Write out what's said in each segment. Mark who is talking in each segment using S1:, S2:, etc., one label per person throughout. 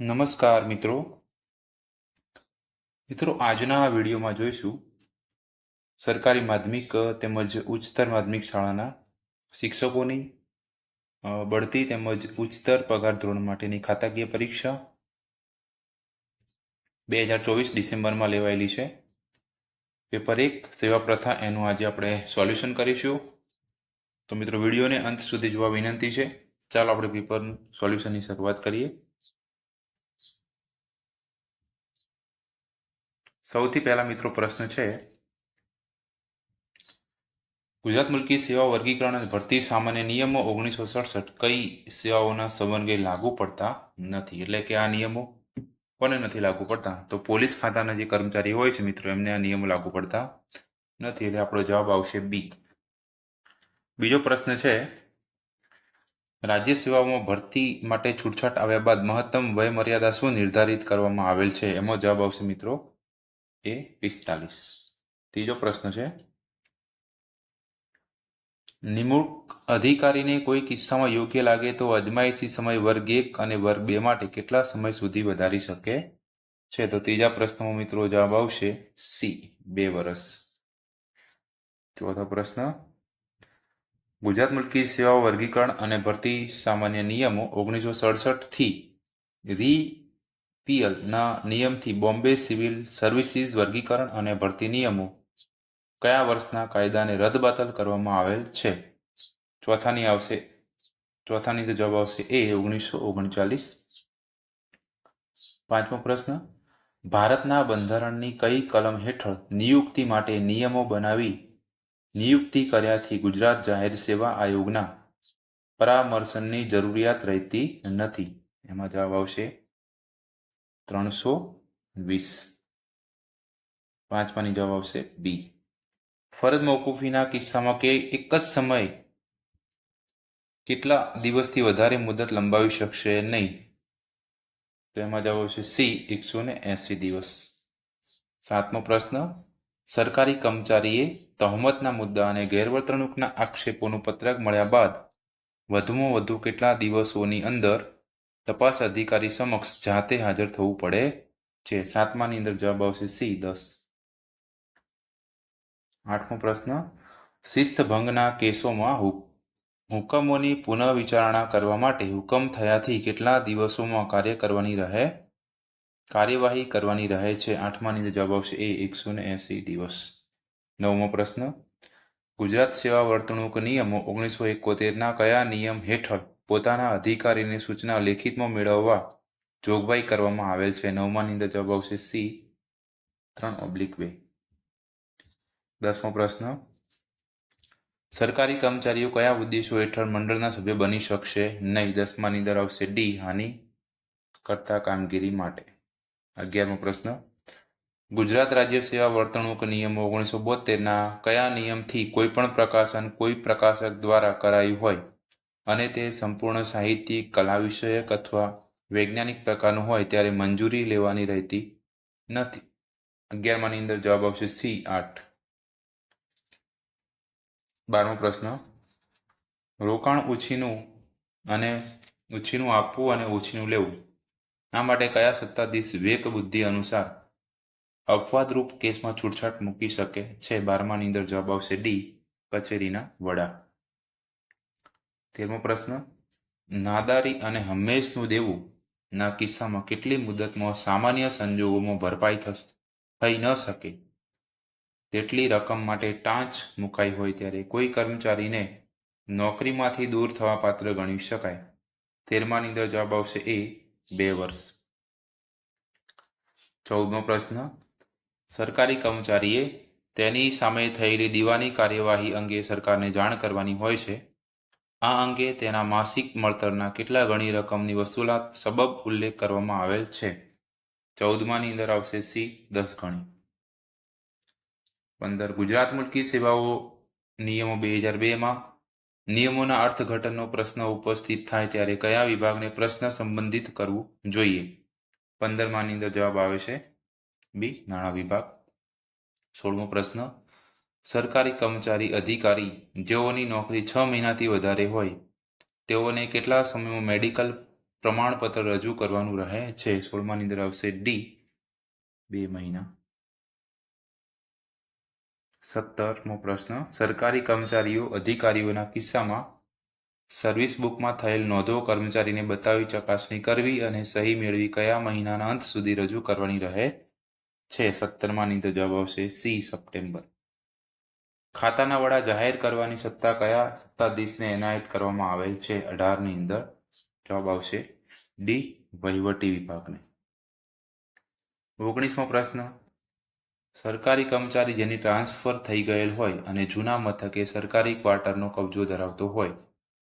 S1: નમસ્કાર મિત્રો. મિત્રો, આજના આ વિડીયોમાં જોઈશું સરકારી માધ્યમિક તેમજ ઉચ્ચતર માધ્યમિક શાળાના શિક્ષકોની બઢતી તેમજ ઉચ્ચતર પગાર ધોરણ માટેની ખાતાકીય પરીક્ષા બે હજાર ચોવીસ ડિસેમ્બરમાં લેવાયેલી છે. પેપર એક, સેવા પ્રથા એનું આજે આપણે સોલ્યુશન કરીશું. તો મિત્રો, વિડીયોને અંત સુધી જોવા વિનંતી છે. ચાલો આપણે પેપર સોલ્યુશનની શરૂઆત કરીએ. સૌથી પહેલા મિત્રો પ્રશ્ન છે, ગુજરાત મુલકી સેવા વર્ગીકરણ અને ભરતી સામાન્ય નિયમો ઓગણીસો સડસઠ કઈ સેવાઓના સંવર્ગે લાગુ પડતા નથી? એટલે કે આ નિયમો કોને નથી લાગુ પડતા? તો પોલીસ ખાતાના જે કર્મચારી હોય છે મિત્રો, એમને આ નિયમો લાગુ પડતા નથી. એટલે આપણો જવાબ આવશે બી બીજો પ્રશ્ન છે, રાજ્ય સેવાઓમાં ભરતી માટે છૂટછાટ આવ્યા બાદ મહત્તમ વય મર્યાદા શું નિર્ધારિત કરવામાં આવેલ છે? એમાં જવાબ આવશે મિત્રો એ પિસ્તાલીસ ત્રીજો પ્રશ્ન છે નિમણૂક અધિકારીને કોઈ કિસ્સામાં યોગ્ય લાગે તો અજમાયશી સમય વર્ગ એક અને વર્ગ બે માટે કેટલા સમય સુધી વધારી શકે છે? તો ત્રીજા પ્રશ્નમાં મિત્રો જવાબ આવશે સી, બે વર્ષ ચોથો પ્રશ્ન. ગુજરાત મુલકી સેવાઓ વર્ગીકરણ અને ભરતી સામાન્ય નિયમો ઓગણીસો સડસઠથી રીપીએલ ના નિયમથી બોમ્બે સિવિલ સર્વિસીસ વર્ગીકરણ અને ભરતી નિયમો કયા વર્ષના કાયદાને રદબાતલ કરવામાં આવેલ છે? ચોથાની આવશે, ચોથાની તો જવાબ આવશે એ ઓગણીસો ઓગણચાલીસ. પાંચમો પ્રશ્ન, ભારતના બંધારણની કઈ કલમ હેઠળ નિયુક્તિ માટે નિયમો બનાવી નિયુક્તિ કર્યાથી ગુજરાત જાહેર સેવા આયોગના પરામર્શનની જરૂરિયાત રહેતી નથી? એમાં જવાબ આવશે ત્રણસો વીસ. પાંચમાની જવાબ આવશે બી. ફરજ મોકૂફીના કિસ્સામાં કે એક જ સમયે કેટલા દિવસથી વધારે મુદત લંબાવી શકશે નહીં? તો એમાં જવાબ આવશે સી, એકસો ને એસી દિવસ. સાતમો પ્રશ્ન, સરકારી કર્મચારીએ તહોમતના મુદ્દા અને ગેરવર્તણૂકના આક્ષેપોનું પત્રક મળ્યા બાદ વધુમાં વધુ કેટલા દિવસોની અંદર તપાસ અધિકારી સમક્ષ જાતે હાજર થવું પડે છે. સાતમાની અંદર જવાબ આવશે સી, દસ. આઠમો પ્રશ્ન, શિસ્ત ભંગના કેસોમાં હુકમોની પુનઃવિચારણા કરવા માટે હુકમ થયાથી કેટલા દિવસોમાં કાર્ય કરવાની રહે? કાર્યવાહી કરવાની રહે છે. આઠમાની અંદર જવાબ આવશે એ, એકસો ને એસી દિવસ. નવમો પ્રશ્ન, ગુજરાત સેવા વર્તણૂક નિયમો ઓગણીસો એકોતેરના કયા નિયમ હેઠળ પોતાના અધિકારીની સૂચના લેખિતમાં મેળવવા જોગવાઈ કરવામાં આવેલ છે. નવમાની અંદર જવાબ આવશે સી, ત્રણ ઓબ્લિક બે. દસમો પ્રશ્ન. સરકારી કર્મચારીઓ કયા ઉદ્દેશો હેઠળ મંડળના સભ્ય બની શકશે? નહીં. દસમાની અંદર આવશે ડી, હાનિ કરતા કામગીરી માટે. અગિયારમો પ્રશ્ન. ગુજરાત રાજ્ય સેવા વર્તણૂક નિયમો ઓગણીસો બોતેરના કયા નિયમથી કોઈ પણ પ્રકાશન કોઈ પ્રકાશક દ્વારા કરાયું હોય? અને તે સંપૂર્ણ સાહિત્યિક કલા વિષયક અથવા વૈજ્ઞાનિક પ્રકારનું હોય ત્યારે મંજૂરી લેવાની રહેતી નથી. અગિયારમાની અંદર જવાબ આવશે સી આઠ. બારમો પ્રશ્ન. રોકાણ ઉછીનું અને ઉછીનું આપવું અને ઉછીનું લેવું. આ માટે કયા સત્તાધીશ વિવેક બુદ્ધિ અનુસાર અપવાદરૂપ કેસમાં છૂટછાટ મૂકી શકે છે? બારમાની અંદર જવાબ આવશે ડી. કચેરીના વડા. તેરમો પ્રશ્ન, નાદારી અને હંમેશનું દેવું ના કિસ્સામાં કેટલી મુદતમાં સામાન્ય સંજોગોમાં ભરપાઈ થઈ ન શકે. તેટલી રકમ માટે ટાંચ મુકાઈ હોય ત્યારે કોઈ કર્મચારીને નોકરીમાંથી દૂર થવા પાત્ર ગણી શકાય. તેરમાની અંદર જવાબ આવશે એ, બે વર્ષ. ચૌદમો પ્રશ્ન, સરકારી કર્મચારીએ તેની સામે થયેલી દીવાની કાર્યવાહી અંગે સરકારને જાણ કરવાની હોય છે? આ અંગે તેના માસિક મળતરના કેટલા ગણી રકમની વસૂલાત સબબ ઉલ્લેખ કરવામાં આવેલ છે? ચૌદમાની અંદર આવશે સી, દસ ગણી. પંદર, ગુજરાત મુલકી સેવાઓ નિયમો બે હજાર બેમાં નિયમોના અર્થઘટનનો પ્રશ્ન ઉપસ્થિત થાય ત્યારે કયા વિભાગને પ્રશ્ન સંબંધિત કરવું જોઈએ? પંદરમાની અંદર જવાબ આવે છે બી, નાણાં વિભાગ. સોળમો પ્રશ્ન સરકારી કર્મચારી અધિકારી જેઓની નોકરી છ મહિનાથી વધારે હોય, તેઓને કેટલા સમયમાં મેડિકલ પ્રમાણપત્ર રજૂ કરવાનું રહે છે? સોળમાની અંદર આવશે ડી બે મહિના. સત્તરમો પ્રશ્ન. સરકારી કર્મચારીઓ અધિકારીઓના કિસ્સામાં સર્વિસ બુકમાં થયેલ નોંધો કર્મચારીને બતાવી ચકાસણી કરવી અને સહી મેળવી કયા મહિનાના અંત સુધી રજૂ કરવાની રહે છે? સત્તરમાની અંદર જવાબ આવશે સી સપ્ટેમ્બર. ખાતાના વડા જાહેર કરવાની સત્તા કયા સત્તાધીશને એનાયત કરવામાં આવેલ છે? અઢારની અંદર જવાબ આવશે ડી, વહીવટી વિભાગને. ઓગણીસમો પ્રશ્ન. સરકારી કર્મચારી જેની ટ્રાન્સફર થઈ ગયેલ હોય અને જૂના મથકે સરકારી ક્વાર્ટરનો કબજો ધરાવતો હોય,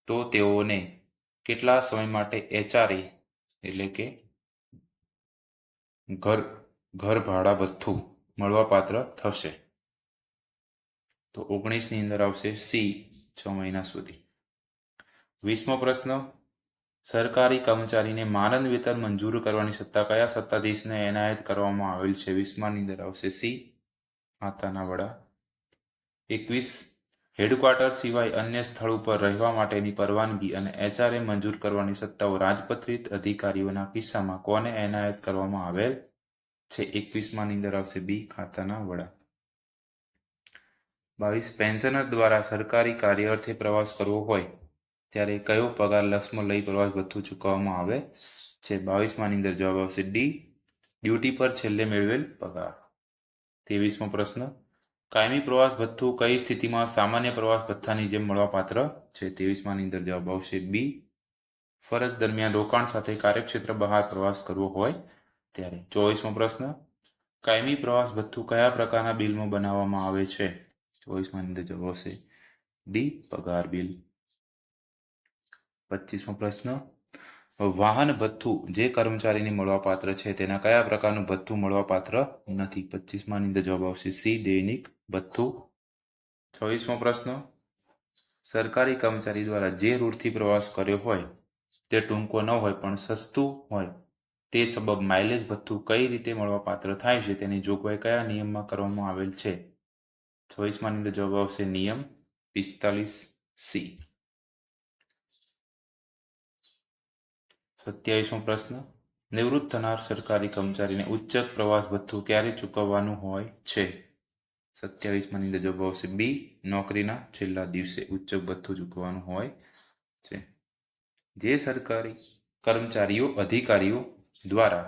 S1: તો તેઓને કેટલા સમય માટે એચઆરઈ એટલે કે ઘર ઘર ભાડા ભથ્થું મળવાપાત્ર થશે? તો ઓગણીસની અંદર આવશે સી, છ મહિના સુધી. વીસમો પ્રશ્ન, સરકારી કર્મચારીને માનદ વેતન મંજૂર કરવાની સત્તા કયા સત્તાધીશને એનાયત કરવામાં આવેલ છે? વીસમાની અંદર આવશે સી, માતાના વડા. એકવીસ, હેડક્વાર્ટર સિવાય અન્ય સ્થળ ઉપર રહેવા માટેની પરવાનગી અને એચઆરએ મંજૂર કરવાની સત્તાઓ રાજપત્રિત અધિકારીઓના કિસ્સામાં કોને એનાયત કરવામાં આવેલ છે? એકવીસમાની અંદર આવશે બી, ખાતાના વડા. બાવીસ પેન્શનર દ્વારા સરકારી કાર્ય અર્થે પ્રવાસ કરવો હોય, ત્યારે કયો પગાર લક્ષમાં લઈ પ્રવાસ ભથ્થું ચૂકવવામાં આવે છે? બાવીસમાની અંદર જવાબ આવશે ડી, ડ્યુટી પર છેલ્લે મેળવેલ પગાર. ત્રેવીસમો પ્રશ્ન, કાયમી પ્રવાસ ભથ્થું કઈ સ્થિતિમાં સામાન્ય પ્રવાસ ભથ્થાની જેમ મળવાપાત્ર છે? ત્રેવીસમાની અંદર જવાબ આવશે બી, ફરજ દરમિયાન રોકાણ સાથે કાર્યક્ષેત્ર બહાર પ્રવાસ કરવો હોય, ત્યારે ચોવીસમો પ્રશ્ન, કાયમી પ્રવાસ ભથ્થું કયા પ્રકારના બિલમાં બનાવવામાં આવે છે? ચોવીસમાની અંદર જવાબ આવશે ડી પગાર બિલ પચીસમો પ્રશ્ન વાહન ભથ્થું જે કર્મચારીને મળવાપાત્ર છે, તેના કયા પ્રકારનું ભથ્થું મળવાપાત્ર નથી? પચીસમાં અંદર જવાબ આવશે સી, દૈનિક ભથ્થું. છવ્વીસમો પ્રશ્ન. સરકારી કર્મચારી દ્વારા જે રૂટથી પ્રવાસ કર્યો હોય, તે ટૂંકો ન હોય, પણ સસ્તું હોય, તે સબબ માઇલેજ ભથ્થું કઈ રીતે મળવાપાત્ર થાય છે, તેની જોગવાઈ કયા નિયમમાં કરવામાં આવેલ છે? છવ્વીસમાની અંદર જવાબ આવશે નિયમ પિસ્તાલીસ સી સત્યાવીસમો પ્રશ્ન નિવૃત્ત થનાર સરકારી કર્મચારીને ઉચ્ચ પ્રવાસ ભથ્થું ક્યારે ચૂકવવાનું હોય છે સત્યાવીસમાંની અંદર જવાબ આવશે બી નોકરીના છેલ્લા દિવસે ઉચ્ચ ભથ્થું ચૂકવવાનું હોય છે જે સરકારી કર્મચારીઓ અધિકારીઓ દ્વારા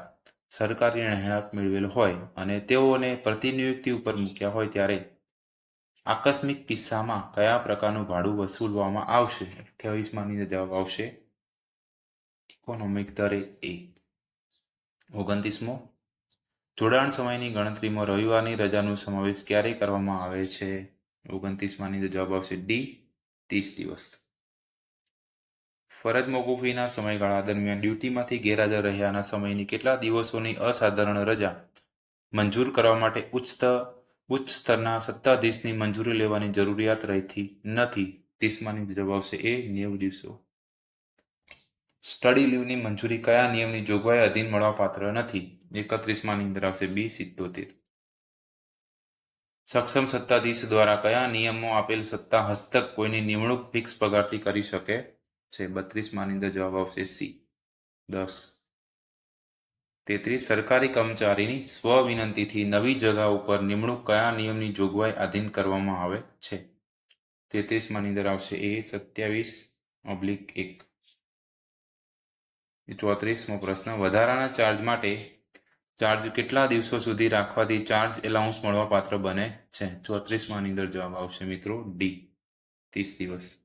S1: સરકારી રહેણાંક મેળવેલ હોય અને તેઓને પ્રતિનિયુક્તિ ઉપર મૂક્યા હોય ત્યારે આકસ્મિક કિસ્સામાં કયા પ્રકારનું ભાડું વસૂલવામાં આવશે? અઠ્યાવીસમાંની અંદર જવાબ આવશે ઇકોનોમિક દરે એ. ઓગણત્રીસમો. જોડાણ સમયની ગણતરીમાં રવિવારની રજાનો સમાવેશ ક્યારે કરવામાં આવે છે? ઓગણત્રીસમાંની અંદર જવાબ આવશે ડી. ત્રીસ દિવસ. ફરજ મોકૂફીના સમયગાળા દરમિયાન ડ્યુટીમાંથી ગેરહાજર રહ્યાના સમયની કેટલા દિવસોની અસાધારણ રજા મંજૂર કરવા માટે ઉચ્ચ ઉચ્ચ સ્તરના સત્તાધીશની મંજૂરી લેવાની જરૂરિયાત રહેતી નથી. દેશમાંની જવાબ આવશે એ નેવું દિવસો. સ્ટડી લીવની મંજૂરી કયા નિયમની જોગવાઈ અધીન મળવાપાત્ર નથી? એકત્રીસમાં અંદર આવશે બી સિત્તોતેર. સક્ષમ સત્તાધીશ દ્વારા કયા નિયમો આપેલ સત્તા હસ્તક કોઈની નિમણૂક ફિક્સ પગારથી કરી શકે છે? બત્રીસમાં અંદર જવાબ આવશે સી. દસ. તેત્રીસ સરકારી કર્મચારીની સ્વ વિનંતીથી નવી જગા ઉપર નિમણૂક કયા નિયમની જોગવાઈ આધીન કરવામાં આવે છે? તેત્રીસમાં અંદર આવશે એ, સત્યાવીસ, ઓબ્લિક એક. ચોત્રીસમો પ્રશ્ન, વધારાના ચાર્જ માટે ચાર્જ કેટલા દિવસો સુધી રાખવાથી ચાર્જ એલાઉન્સ મળવાપાત્ર બને છે? ચોત્રીસમાં અંદર જવાબ આવશે મિત્રો ડી, ત્રીસ દિવસ.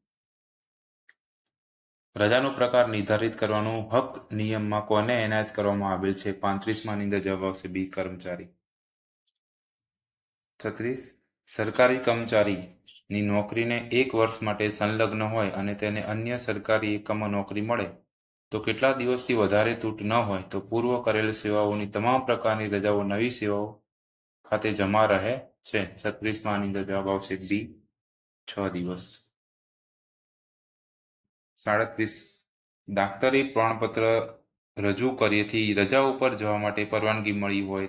S1: રજાનો પ્રકાર નિર્ધારિત કરવાનો હક નિયમમાં કોને એનાયત કરવામાં આવેલ છે? પાંત્રીસમાંની અંદર જવાબ આવશે બી, કર્મચારી. છત્રીસ. સરકારી કર્મચારીની નોકરીને એક વર્ષ માટે સંલગ્ન હોય અને તેને અન્ય સરકારી એકમમાં નોકરી મળે, તો કેટલા દિવસથી વધારે તૂટ ન હોય, તો પૂર્વ કરેલ સેવાઓની તમામ પ્રકારની રજાઓ નવી સેવાઓ ખાતે જમા રહે છે. છત્રીસમાંની અંદર જવાબ આવશે બી, છ દિવસ. સાડત્રીસ. ડાક્ટરી પ્રમાણપત્ર રજૂ કર્યેથી રજા ઉપર જવા માટે પરવાનગી મળી હોય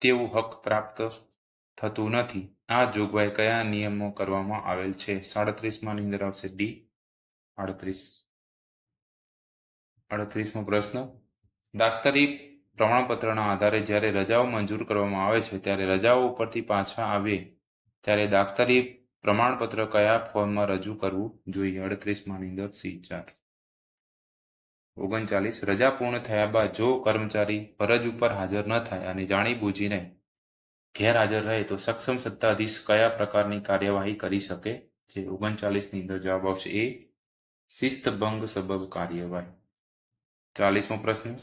S1: તેવું હક પ્રાપ્ત થતું નથી. આ જોગવાઈ કયા નિયમો કરવામાં આવેલ છે? સાડત્રીસમાં અંદર આવશે ડી. આડત્રીસ. અડત્રીસમો પ્રશ્ન. દાક્તરી પ્રમાણપત્રના આધારે જ્યારે રજાઓ મંજૂર કરવામાં આવે છે, ત્યારે રજાઓ ઉપરથી પાછા આવે ત્યારે દાક્તરી પ્રમાણપત્ર કયા ફોર્મમાં રજૂ કરવું જોઈએ? અડત્રીસમાં અંદર સી ચાર. ઓગણચાલીસ, રજા પૂર્ણ થયા બાદ જો કર્મચારી ફરજ ઉપર હાજર ન થાય અને જાણીબૂજીને ગેરહાજર રહે તો સક્ષમ સત્તાધીશ કયા પ્રકારની કાર્યવાહી કરી શકે છે? ઓગણચાલીસની અંદર જવાબ આવશે એ, શિસ્તભંગ સબબ કાર્યવાહી. ચાલીસમો પ્રશ્ન,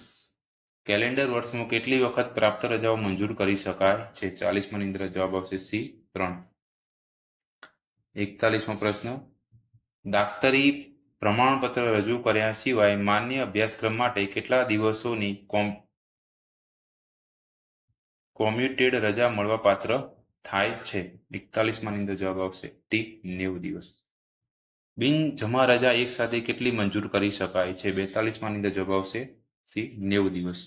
S1: કેલેન્ડર વર્ષમાં કેટલી વખત પ્રાપ્ત રજાઓ મંજૂર કરી શકાય છે? ચાલીસમાં અંદર જવાબ આવશે સી ત્રણ. એકતાલીસમો પ્રશ્ન. દાક્તરી પ્રમાણપત્ર રજૂ કર્યા સિવાય માન્ય અભ્યાસક્રમ માટે કેટલા દિવસોની કોમ, કોમ્યુટેડ રજા મળવાપાત્ર થાય છે? એકતાલીસમાં અંદર જવાબ આવશે. ટી નેવું દિવસ. બિન જમા રજા એક સાથે કેટલી મંજૂર કરી શકાય છે? બેતાલીસમાં અંદર જવાબ આવશે સી, નેવું દિવસ.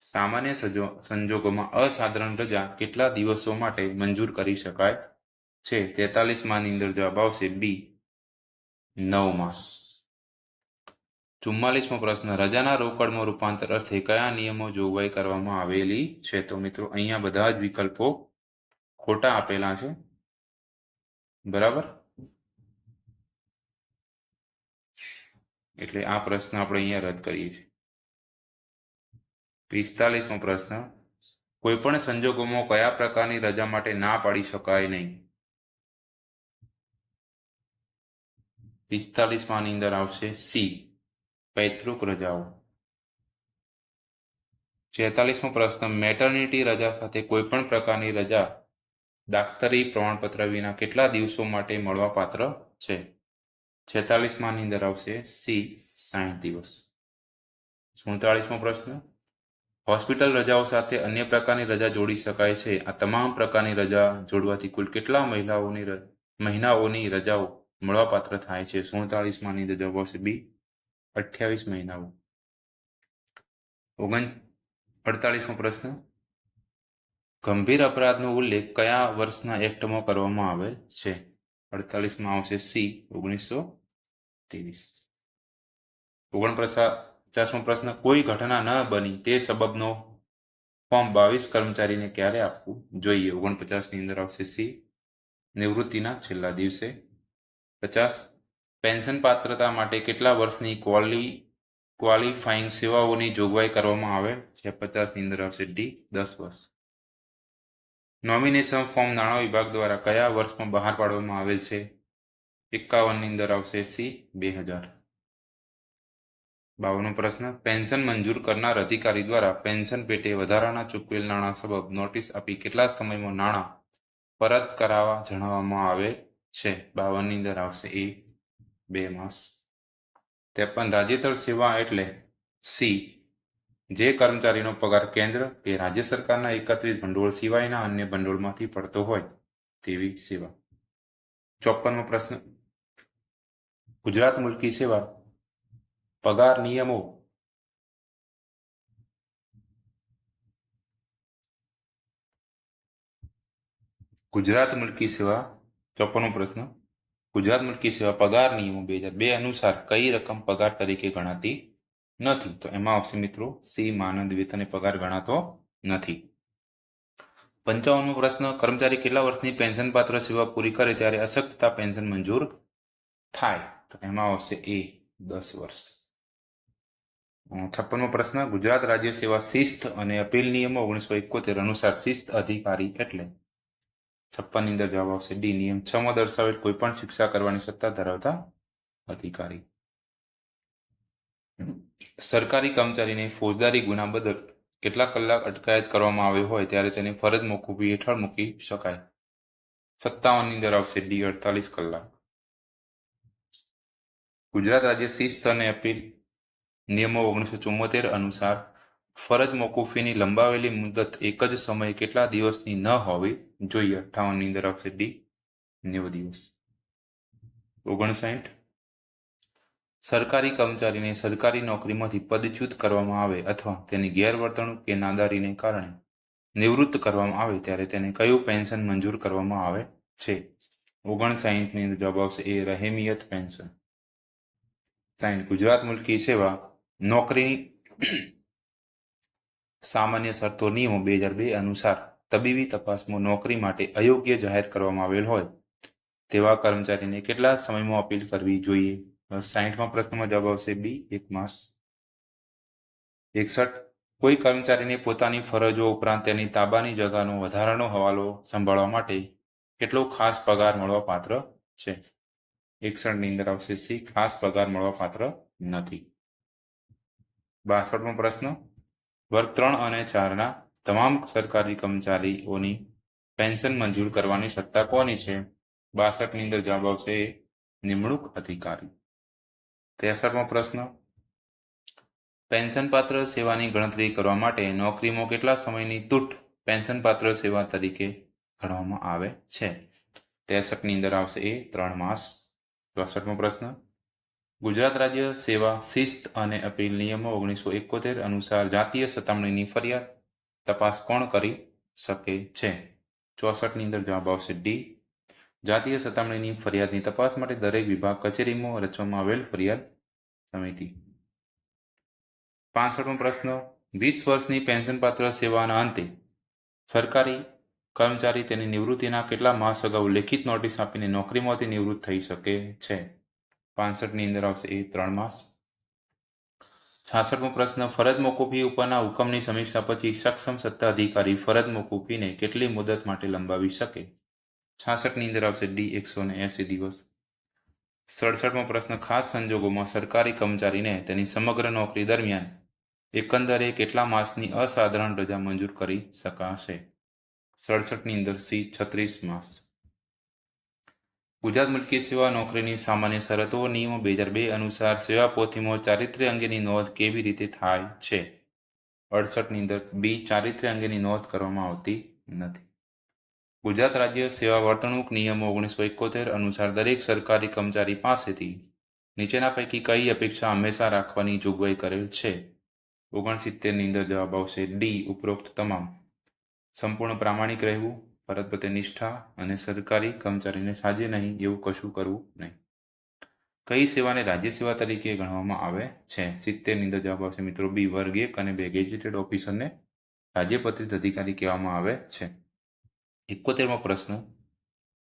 S1: સામાન્ય સજો, સંજોગોમાં અસાધારણ રજા કેટલા દિવસો માટે મંજૂર કરી શકાય? છે, તેતાલીસમાં અંદર જવાબ આવશે બી નવ માસ ચુમ્માલીસમો પ્રશ્ન, રજાના રોકડમાં રૂપાંતર અર્થે કયા નિયમો જોગવાઈ કરવામાં આવેલી છે? તો મિત્રો, અહીંયા બધા જ વિકલ્પો ખોટા આપેલા છે. બરાબર? એટલે આ પ્રશ્ન આપણે અહીંયા રદ કરીએ છીએ. પિસ્તાલીસમો પ્રશ્ન, કોઈપણ સંજોગોમાં કયા પ્રકારની રજા માટે ના પાડી શકાય નહીં? પિસ્તાલીસમાં અંદર આવશે સી પૈતૃક રજાઓ છેતાલીસમો પ્રશ્ન મેટર્નિટી રજા સાથે કોઈ પણ પ્રકારની રજા, દાખતરી પ્રમાણપત્ર વિના કેટલા દિવસો માટે મળવાપાત્ર છે? છેતાલીસમાંની અંદર આવશે સી સાઠ દિવસ. સુડતાલીસમો પ્રશ્ન હોસ્પિટલ રજાઓ સાથે અન્ય પ્રકારની રજા જોડી શકાય છે. આ તમામ પ્રકારની રજા જોડવાથી કુલ કેટલા મહિલાઓની મહિનાઓની રજાઓ મળવાપાત્ર થાય છે. સુડતાલીસમાં અંદર જવાબ આવશે બી અઠ્યાવીસ મહિનાઓ. ઓગણ અડતાલીસમો પ્રશ્ન. ગંભીર અપરાધનો ઉલ્લેખ કયા વર્ષના એક્ટમાં કરવામાં આવે છે? અડતાલીસમાં આવશે સી, ઓગણીસો ત્રેવીસ. ઓગણપચાસમો પ્રશ્ન, કોઈ ઘટના ન બની તે સબબનો ફોર્મ બાવીસ કર્મચારીને ક્યારે આપવું જોઈએ? ઓગણપચાસની અંદર આવશે સી, નિવૃત્તિના છેલ્લા દિવસે. પચાસ પેન્શન પાત્રતા માટે કેટલા વર્ષની ક્વોલી ક્વોલિફાઈંગ સેવાઓની જોગવાઈ કરવામાં આવે? છે પચાસની અંદર આવશે દસ વર્ષ. નોમિનેશન ફોર્મ નાણાં વિભાગ દ્વારા કયા વર્ષમાં બહાર પાડવામાં આવેલ છે? એકાવનની અંદર આવશે સી, બે હજાર. બાવનો પ્રશ્ન, પેન્શન મંજૂર કરનાર અધિકારી દ્વારા પેન્શન પેટે વધારાના ચૂકવેલ નાણાં સબબ નોટિસ આપી કેટલા સમયમાં નાણાં પરત કરાવવા જણાવવામાં આવે? છે, બાવનની અંદર આવશે એ, બે માસ. ત્રેપન રાજ્યતર સેવા એટલે સી. જે કર્મચારીનો પગાર કેન્દ્ર કે રાજ્ય સરકારના એકત્રિત ભંડોળ સિવાયના અન્ય ભંડોળમાંથી પડતો હોય તેવી સેવા. ચોપનમો પ્રશ્ન. ગુજરાત મુલકી સેવા. પગાર નિયમો. ગુજરાત મુલકી સેવા ચોપનમો પ્રશ્ન. ગુજરાત મુલકી સેવા પગાર નિયમો બે હજાર બે અનુસાર કઈ રકમ પગાર તરીકે ગણાતી નથી? તો એમાં આવશે મિત્રો સી, માનદ વેતન પગાર ગણાતો નથી. પંચાવનમો પ્રશ્ન, કર્મચારી કેટલા વર્ષની પેન્શન પાત્ર સેવા પૂરી કરે ત્યારે અશક્તતા પેન્શન મંજૂર થાય? તો એમાં આવશે એ, દસ વર્ષ. છપ્પનમો પ્રશ્ન, ગુજરાત રાજ્ય સેવા શિસ્ત અને અપીલ નિયમો ઓગણીસો એકોતેર અનુસાર શિસ્ત અધિકારી એટલે છપ્પનની અંદર જવાબ આવશે ડી. નિયમ છ માં દર્શાવેલ કોઈ પણ શિક્ષા કરવાની સત્તા ધરાવતા અધિકારી. સરકારી કર્મચારીને ફોજદારી ગુના બદલ કેટલા કલાક અટકાયત કરવામાં આવ્યો હોય ત્યારે તેને ફરજ મોકૂફી હેઠળ મૂકી શકાય. સત્તાવનની અંદર આવશે ડી, અડતાલીસ કલાક. ગુજરાત રાજ્ય શિસ્ત અને અપીલ નિયમો ઓગણીસો ચુમ્મોતેર અનુસાર ફરજ મોકૂફીની લંબાવેલી મુદત એક જ સમયે કેટલા દિવસની ન હોવી જોઈએ? અઠ્ઠાવનની અંદર આવશે ડી નેવું દિવસ. ઓગણસાઠ. સરકારી કર્મચારીને સરકારી નોકરીમાંથી પદચ્યુત કરવામાં આવે અથવા તેની ગેરવર્તણૂક કે નાદારીને કારણે નિવૃત્ત કરવામાં આવે ત્યારે તેને કયું પેન્શન મંજૂર કરવામાં આવે છે? ઓગણસાઠની અંદર જવાબ આવશે એ રહેમિયત પેન્શન. સાઈઠ ગુજરાત મુલકી સેવા નોકરીની સામાન્ય શરતો નિયમો બે હજાર બે અનુસાર તબીબી તપાસમાં નોકરી માટે અયોગ્ય જાહેર કરવામાં આવેલ હોય. તેવા કર્મચારીને કેટલા સમયમાં અપીલ કરવી જોઈએ? સાહીઠમાં પ્રશ્નમાં જવાબ આવશે બી, એક માસ. એકસઠ. કોઈ કર્મચારીને પોતાની ફરજો ઉપરાંત તેની તાબાની જગાનો વધારાનો હવાલો સંભાળવા માટે કેટલો ખાસ પગાર મળવા પાત્ર છે? એકસઠની અંદર આવશે સી, ખાસ પગાર મળવા પાત્ર નથી. બાસઠમો પ્રશ્ન. વર્ગ ત્રણ અને ચારના તમામ સરકારી કર્મચારીઓની પેન્શન મંજૂર કરવાની સત્તા કોની છે? બાસઠની અંદર જવાબ આવશે નિમણૂક અધિકારી. ત્રેસઠમો પ્રશ્ન? પેન્શનપાત્ર સેવાની ગણતરી કરવા માટે નોકરીમાં કેટલા સમયની તૂટ પેન્શનપાત્ર સેવા તરીકે ગણવામાં આવે છે? ત્રેસઠની અંદર આવશે એ ત્રણ માસ. ચોસઠમો પ્રશ્ન? ગુજરાત રાજ્ય સેવા શિસ્ત અને અપીલ નિયમો ઓગણીસો એકોતેર અનુસાર જાતીય સતામણીની ફરિયાદ તપાસ કોણ કરી શકે છે? ચોસઠની અંદર જવાબ આવશે ડી જાતીય સતામણીની ફરિયાદની તપાસ માટે દરેક વિભાગ કચેરીમાં રચવામાં આવેલ ફરિયાદ સમિતિ. પાંસઠમો પ્રશ્ન, વીસ વર્ષની પેન્શનપાત્ર સેવાના અંતે સરકારી કર્મચારી તેની નિવૃત્તિના કેટલા માસ અગાઉ લેખિત નોટિસ આપીને નોકરીમાંથી નિવૃત્ત થઈ શકે છે? પાંસઠની અંદર આવશે એ ત્રણ માસ. છાસઠમો પ્રશ્ન, ફરજ મોકૂફી ઉપરના હુકમની સમીક્ષા પછી સક્ષમ સત્તાધિકારી ફરજ મોકૂફીને કેટલી મુદત માટે લંબાવી શકે? છાસઠની અંદર આવશે ડી એકસો ને એસી દિવસ. સડસઠમો પ્રશ્ન, ખાસ સંજોગોમાં સરકારી કર્મચારીને તેની સમગ્ર નોકરી દરમિયાન એકંદરે કેટલા માસની અસાધારણ રજા મંજૂર કરી શકાશે? સડસઠની અંદર સી છત્રીસ માસ. ગુજરાત મુલકી સેવા નોકરીની સામાન્ય શરતો નિયમો બે હજાર બે અનુસાર સેવા પોથીમાં ચારિત્ર્ય અંગેની નોંધ કેવી રીતે થાય છે? અડસઠની અંદર બી ચારિત્ર્ય અંગેની નોંધ કરવામાં આવતી નથી. ગુજરાત રાજ્ય સેવા વર્તણૂક નિયમો ઓગણીસો એકોતેર અનુસાર દરેક સરકારી કર્મચારી પાસેથી નીચેના પૈકી કઈ અપેક્ષા હંમેશા રાખવાની જોગવાઈ કરેલ છે? ઓગણસિત્તેરની અંદર જવાબ આવશે ડી, ઉપરોક્ત તમામ. સંપૂર્ણ પ્રામાણિક રહેવું. ફરજ પ્રત્યે નિષ્ઠા અને સરકારી કર્મચારીને સાજે નહીં એવું કશું કરવું નહીં. કઈ સેવાને રાજ્ય સેવા તરીકે ગણવામાં આવે છે? સિત્તેરની અંદર જવાબ આવશે, મિત્રો. બી, વર્ગ એક અને બે. ગેજેટેડ ઓફિસરને રાજ્યપત્રિત અધિકારી કહેવામાં આવે છે. એકોતેરમો પ્રશ્ન.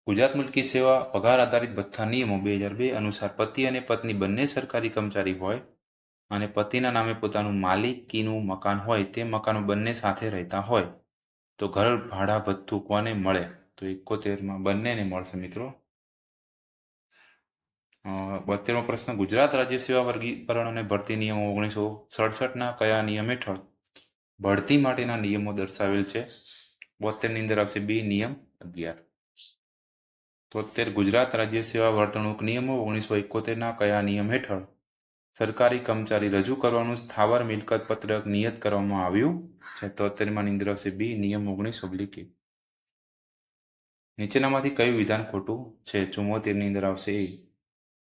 S1: ગુજરાત મુલકી સેવા પગાર આધારિત ભથ્થા નિયમો બે હજાર બે અનુસાર પતિ અને પત્ની બંને સરકારી કર્મચારી હોય અને પતિના નામે પોતાનું માલિકીનું મકાન હોય તે મકાનો બંને સાથે રહેતા હોય. તો ઘર ભાડા ભથ્થું કોને મળે? તો એકોતેરમાં બંનેને મળશે મિત્રો. બોતેરમો પ્રશ્ન, ગુજરાત રાજ્ય સેવા વર્ગીકરણ અને ભરતી નિયમો ઓગણીસો સડસઠના કયા નિયમ હેઠળ ભરતી માટેના નિયમો દર્શાવેલ છે? બોતેરની અંદર આવશે બી, નિયમ અગિયાર. તોતેર, ગુજરાત રાજ્ય સેવા વર્તણૂક નિયમો ઓગણીસો એકોતેરના કયા નિયમ હેઠળ સરકારી કર્મચારી રજૂ કરવાનું સ્થાવર મિલકત પત્રક નિયત કરવામાં આવ્યું છે. તોતેરમાં અંદર બી નિયમ ઓગણીસ ઓબ્લિક. નીચેનામાંથી કયું વિધાન ખોટું છે? ચુમ્મોતેરની અંદર આવશે એ.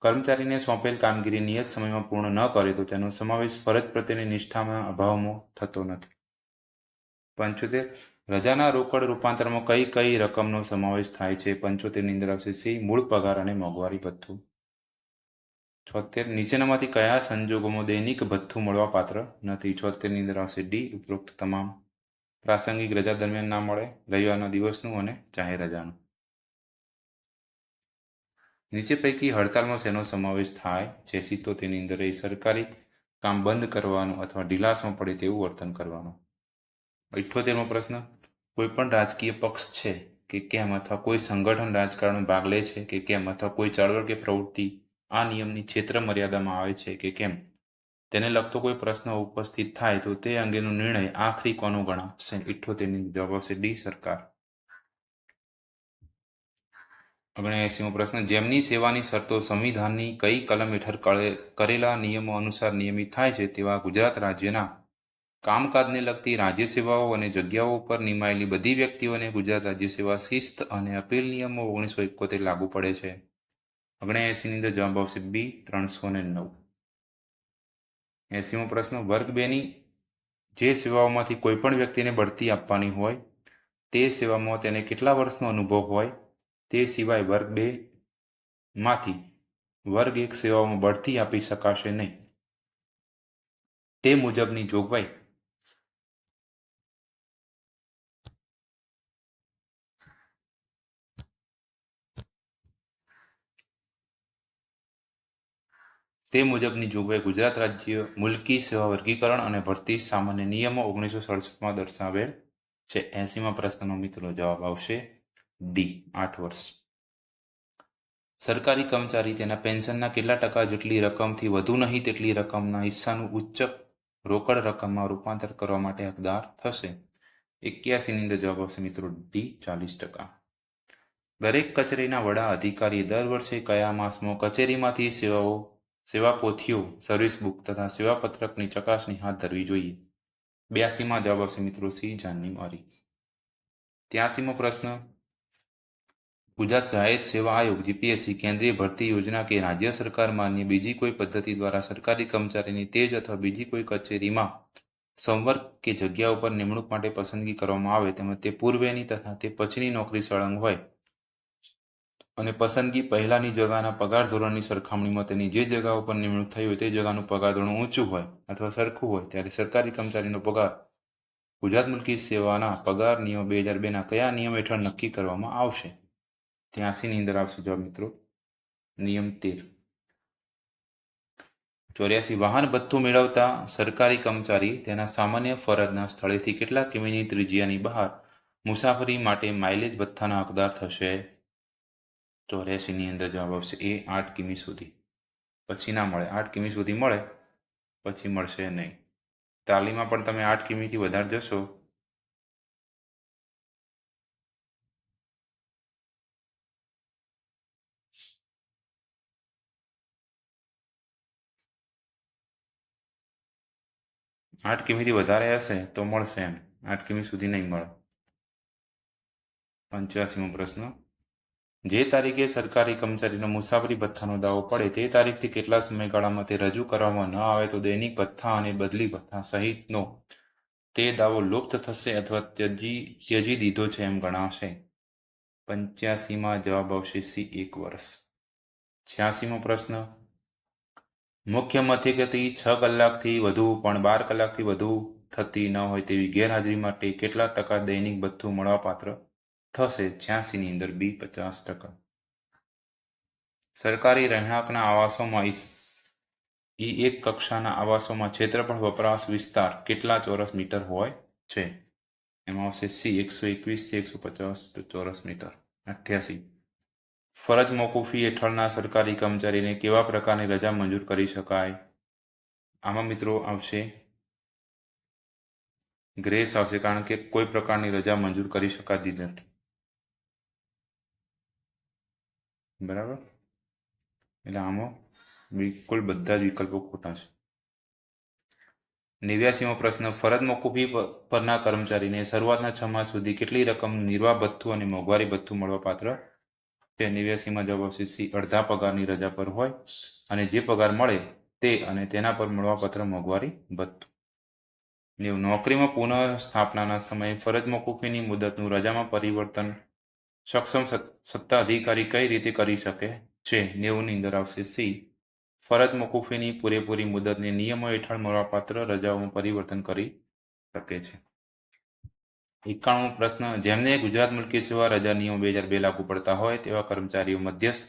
S1: કર્મચારીને સોંપેલ કામગીરી નિયત સમયમાં પૂર્ણ ન કરે તો તેનો સમાવેશ ફરજ પ્રત્યેની નિષ્ઠામાં અભાવમાં થતો નથી. પંચોતેર. રજાના રોકડ રૂપાંતરમાં કઈ કઈ રકમનો સમાવેશ થાય છે? પંચોતેરની અંદર આવશે સી. મૂળ પગાર અને મોંઘવારી ભથ્થું. છોતેર નીચેનામાંથી કયા સંજોગોમાં દૈનિક ભથ્થું મળવા પાત્ર નથી? છોતેરની અંદર આવશે ડી, ઉપરોક્ત તમામ પ્રાસંગિક રજા દરમિયાન ના મળે, રવિવારના દિવસનું અને જાહેર રજાનું. નીચે પૈકી હડતાલમાં શેનો સમાવેશ થાય છે? સિત્તોતેરની અંદર એ સરકારી કામ બંધ કરવાનું અથવા ઢીલાસમાં પડે તેવું વર્તન કરવાનું? અઠ્યોતેરમો પ્રશ્ન. કોઈ પણ રાજકીય પક્ષ છે કે કેમ અથવા કોઈ સંગઠન રાજકારણમાં ભાગ લે છે કે કેમ અથવા કોઈ ચળવળ કે પ્રવૃત્તિ આ નિયમની ક્ષેત્ર મર્યાદામાં આવે છે કે કેમ? તેને લગતો કોઈ પ્રશ્ન ઉપસ્થિત થાય તો તે અંગેનો નિર્ણય આખરી કોનો ગણાશે? ઇઠ્ઠોતેરની જવાબ આવશે ડી સરકાર. ઓગણએસીમો પ્રશ્ન. જેમની સેવાની શરતો સંવિધાનની કઈ કલમ હેઠળ કરેલા નિયમો અનુસાર નિયમિત થાય છે તેવા ગુજરાત રાજ્યના કામકાજને લગતી રાજ્ય સેવાઓ અને જગ્યાઓ પર નિમાયેલી બધી વ્યક્તિઓને ગુજરાત રાજ્ય સેવા શિસ્ત અને અપીલ નિયમો ઓગણીસો એકોતેર લાગુ પડે છે. ઓગણએંસીની અંદર જવાબ આવશે બી, ત્રણસો ને નવ. એસીમો પ્રશ્ન, વર્ગ બેની જે સેવાઓમાંથી કોઈ પણ વ્યક્તિને બઢતી આપવાની હોય, તે સેવામાં તેને કેટલા વર્ષનો અનુભવ હોય, તે સિવાય વર્ગ બે માંથી વર્ગ એક સેવાઓમાં બઢતી આપી શકાશે નહીં. તે મુજબની જોગવાઈ તે મુજબની જોગવાઈ ગુજરાત રાજ્ય મુલકી સેવા વર્ગીકરણ અને ભરતી સામાન્ય નિયમો ઓગણીસો સડસઠમાં દર્શાવેલ છે. એસીમાં પ્રશ્નનો મિત્રો જવાબ આવશે ડી, આઠ વર્ષ. સરકારી કર્મચારી તેના પેન્શનના કેટલા ટકા જેટલી રકમથી વધુ નહીં તેટલી રકમના હિસ્સાનું ઉચ્ચ રોકડ રકમમાં રૂપાંતર કરવા માટે હકદાર થશે. એક્યાસીની અંદર જવાબ આવશે મિત્રો ડી, ચાલીસ ટકા. દરેક કચેરીના વડા અધિકારી દર વર્ષે કયા માસમાં કચેરીમાંથી સેવાઓ સેવા પોથીઓ સર્વિસ બુક તથા સેવા પત્રકની ચકાસણી હાથ ધરવી જોઈએ. બ્યાસીમાં જવાબ આવશે મિત્રો સી જાન્યુઆરી ત્યાસીમો પ્રશ્ન. ગુજરાત જાહેર સેવા આયોગ, જીપીએસસી, કેન્દ્રીય ભરતી યોજના કે રાજ્ય સરકાર માન્ય બીજી કોઈ પદ્ધતિ દ્વારા સરકારી કર્મચારીની તેજ અથવા બીજી કોઈ કચેરીમાં સંવર્ગ કે જગ્યા ઉપર નિમણૂક માટે પસંદગી કરવામાં આવે, તેમજ તે પૂર્વેની તથા તે પછીની નોકરી સળંગ હોય. અને પસંદગી પહેલાંની જગાના પગાર ધોરણની સરખામણીમાં તેની જે જગા ઉપર નિમણૂક થઈ હોય તે જગાનું પગાર ધોરણ ઊંચું હોય અથવા સરખું હોય, ત્યારે સરકારી કર્મચારીનો પગાર ગુજરાત મુલકી સેવાના પગાર નિયમ બે હજાર બેના કયા નિયમ હેઠળ નક્કી કરવામાં આવશે? ત્યાંસીની અંદર આવશે જવાબ મિત્રો, નિયમ તેર. ચોર્યાસી, વાહન ભથ્થું મેળવતા સરકારી કર્મચારી તેના સામાન્ય ફરજના સ્થળેથી કેટલા કિમીની ત્રિજ્યાની બહાર મુસાફરી માટે માઇલેજ ભથ્થાના હકદાર થશે? ચોર્યાસીની અંદર જવાબ આવશે એ આઠ કિમી સુધી. પછી ના મળે. આઠ કિમી સુધી મળે, પછી મળશે નહીં. તાલીમાં પણ તમે આઠ કિમીથી વધારે જશો. આઠ કિમીથી વધારે હશે તો મળશે એમ. આઠ કિમી સુધી નહીં મળે. પંચ્યાસીમો પ્રશ્ન. જે તારીખે સરકારી કર્મચારીનો મુસાફરી ભથ્થાનો દાવો પડે તે તારીખથી કેટલા સમયગાળામાં તે રજૂ કરવામાં ન આવે તો દૈનિક ભથ્થા અને બદલી ભથ્થા સહિતનો તે દાવો લુપ્ત થશે અથવા ત્યજી ત્યજી દીધો છે એમ ગણાશે. પંચ્યાસીમાં જવાબ આવશે સી, એક વર્ષ. છ્યાસીમો પ્રશ્ન. મુખ્ય મથકેથી છ કલાકથી વધુ પણ બાર કલાકથી વધુ થતી ન હોય તેવી ગેરહાજરી માટે કેટલા ટકા દૈનિક ભથ્થું મળવાપાત્ર? થશે છ્યાસીની અંદર બી પચાસ ટકા. સરકારી રહેણાંકના આવાસોમાં ઈ એક કક્ષાના આવાસોમાં ક્ષેત્રફળ વપરાશ વિસ્તાર કેટલા ચોરસ મીટર હોય છે? એમાં આવશે સી, એકસો એકવીસથી એકસો પચાસ ચોરસ મીટર, અઠ્યાસી. ફરજ મોકૂફી હેઠળના સરકારી કર્મચારીને કેવા પ્રકારની રજા મંજૂર કરી શકાય? આમાં મિત્રો આવશે ગ્રેસ આવશે, કારણ કે કોઈ પ્રકારની રજા મંજૂર કરી શકાતી નથી. બરાબર? એટલે આમાં બિલકુલ બધા જ વિકલ્પો ખોટા છે. નેવ્યાસીમો પ્રશ્ન, ફરજ મોકૂફી પરના કર્મચારીને શરૂઆતના છ માસ સુધી કેટલી રકમ નિર્વાહ ભથ્થું અને મોંઘવારી ભથ્થું મળવાપાત્ર તે નેવ્યાસીમાં જવાબ આવશે સી, અડધા પગારની રજા પર હોય અને જે પગાર મળે તે અને તેના પર મળવાપાત્ર મોંઘવારી ભથ્થું. નોકરીમાં પુનઃ સ્થાપનાના સમયે ફરજ મોકૂફીની મુદતનું રજામાં પરિવર્તન સક્ષમ સત્તા અધિકારી કઈ રીતે કરી શકે? છે નેવુંની અંદર આવશે. સી. ફરજ મોકૂફીની પૂરેપૂરી મુદતને નિયમો હેઠળ મળવાપાત્ર રજાઓમાં પરિવર્તન કરી શકે છે. એકાણું પ્રશ્ન. જેમને ગુજરાત મુલકી સેવા રજા નિયમો બે હજાર બે લાગુ પડતા હોય, તેવા કર્મચારીઓ મધ્યસ્થ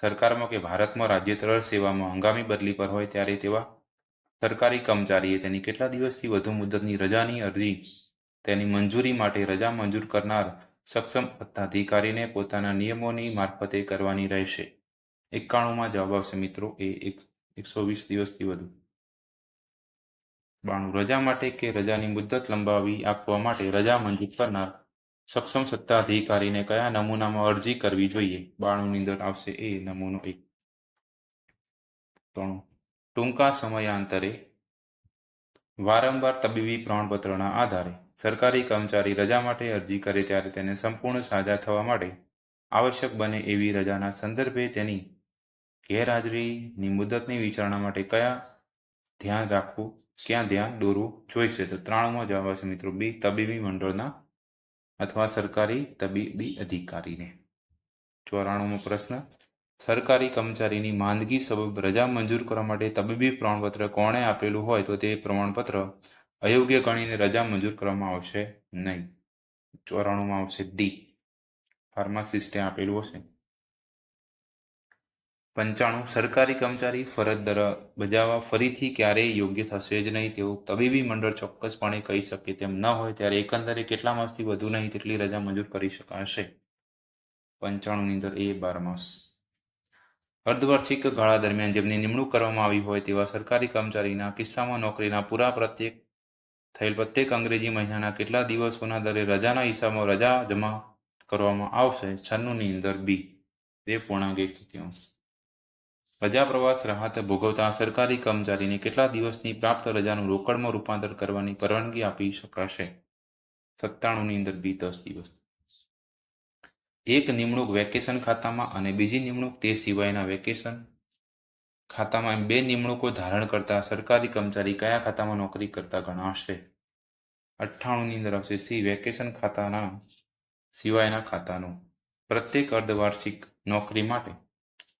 S1: સરકારમાં કે ભારતમાં રાજ્યતર સેવામાં હંગામી બદલી પર હોય ત્યારે તેવા સરકારી કર્મચારીએ તેની કેટલા દિવસથી વધુ મુદતની રજાની અરજી, તેની મંજૂરી માટે રજા મંજૂર કરનાર સક્ષમ અધિકારીને પોતાના નિયમોની મારફતે કરવાની રહેશે. એકાણુંમાં જવાબ આવશે મિત્રો એ એક, એકસો વીસ દિવસથી વધુ. બાણું, રજા માટે કે રજાની મુદ્દત લંબાવી આપવા માટે રજા મંજૂર કરનાર સક્ષમ સત્તાધિકારીને કયા નમૂનામાં અરજી કરવી જોઈએ? બાણુંની અંદર આવશે એ નમૂનો એક. ત્રણ, ટૂંકા સમયાંતરે વારંવાર તબીબી પ્રમાણપત્રના આધારે સરકારી કર્મચારી રજા માટે અરજી કરે ત્યારે તેને સંપૂર્ણ સાજા થવા માટે આવશ્યક બને એવી રજાના સંદર્ભે તેની ગેરહાજરીની મુદતની વિચારણા માટે કયા ધ્યાન રાખવું, ક્યાં ધ્યાન દોરવું જોઈશે? તો ત્રાણુમાં જવાબ આવશે મિત્રો બી, તબીબી મંડળના અથવા સરકારી તબીબી અધિકારીને. ચોરાણુંમો પ્રશ્ન. સરકારી કર્મચારીની માંદગી સબબ રજા મંજૂર કરવા માટે તબીબી પ્રમાણપત્ર કોણે આપેલું હોય તો તે પ્રમાણપત્ર અયોગ્ય ગણીને રજા મંજૂર કરવામાં આવશે નહીં. ચોરાણુંમાં આવશે ડી ફાર્માસિસ્ટે આપેલું હશે. પંચાણું, સરકારી કર્મચારી ફરજ દર, બજાવવા ફરીથી ક્યારેય યોગ્ય થશે જ નહીં તેવું તબીબી મંડળ ચોક્કસપણે કહી શકે તેમ ન હોય ત્યારે એકંદરે કેટલા માસથી વધુ નહીં તેટલી રજા મંજૂર કરી શકાશે. પંચાણુંની અંદર એ બાર માસ. અર્ધવાર્ષિક ગાળા દરમિયાન જેમની નિમણૂક કરવામાં આવી હોય તેવા સરકારી કર્મચારીના કિસ્સામાં નોકરીના પૂરા પ્રત્યેક થયેલ પ્રત્યેક અંગ્રેજી મહિનાના કેટલા દિવસોના દરે રજાના હિસાબમાં રજા જમા કરવામાં આવશે? છન્નુંની અંદર બી. બે પૂર્ણાંક તૃતીયાંશ. રજા પ્રવાસ રાહત ભોગવતા સરકારી કર્મચારીને કેટલા દિવસની પ્રાપ્ત રજાનું રોકડમાં રૂપાંતર કરવાની પરવાનગી આપી શકાશે? સત્તાણુંની અંદર બી દસ દિવસ. એક નિમણૂક વેકેશન ખાતામાં અને બીજી નિમણૂક તે સિવાયના વેકેશન ખાતામાં એમ બે નિમણૂકો ધારણ કરતા સરકારી કર્મચારી કયા ખાતામાં નોકરી કરતા ગણાશે? અઠ્ઠાણુંની અંદર આવશે સી, વેકેશન ખાતાના સિવાયના ખાતાનું. પ્રત્યેક અર્ધવાર્ષિક નોકરી માટે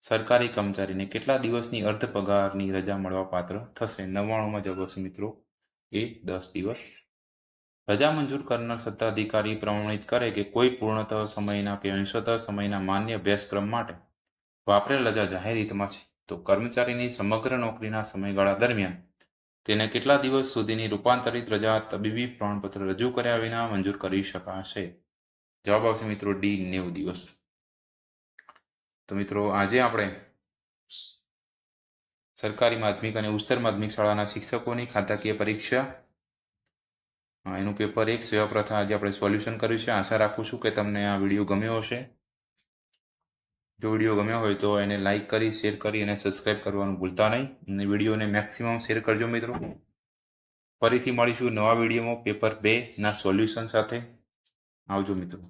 S1: સરકારી કર્મચારીને કેટલા દિવસની અર્ધ પગારની રજા મળવા પાત્ર થશે? નવ્વાણુંમાં જવાબ આવશે મિત્રો, એ દસ દિવસ. રજા મંજૂર કરનાર સત્તાધિકારી પ્રમાણિત કરે કે કોઈ પૂર્ણતઃ સમયના કે અંશતઃ સમયના માન્ય અભ્યાસક્રમ માટે વાપરેલ રજા જાહેર હિતમાં છે. તો કર્મચારીની સમગ્ર નોકરીના સમયગાળા દરમિયાન તેને કેટલા દિવસ સુધીની રૂપાંતરિત રજા તબીબી પ્રમાણપત્ર રજૂ કર્યા વિના મંજૂર કરી શકાશે? જવાબ આવશે મિત્રો ડી, નેવું દિવસ. તો મિત્રો આજે આપણે સરકારી માધ્યમિક અને ઉચ્ચતર માધ્યમિક શાળાના શિક્ષકોની ખાતાકીય પરીક્ષા એનું પેપર એક સેવા પ્રથા આજે આપણે સોલ્યુશન કર્યું છે. આશા રાખું છું કે તમને આ વીડિયો ગમ્યો હશે. જો વીડિયો ગમ્યો હોય તો એને લાઈક કરી, શેર કરી અને સબસ્ક્રાઈબ કરવાનું ભૂલતા નહીં. અને વિડીયોને મેક્સિમમ શેર કરજો મિત્રો. ફરીથી મળીશું નવા વિડીયોમાં પેપર બે ના સોલ્યુશન સાથે. આવજો મિત્રો.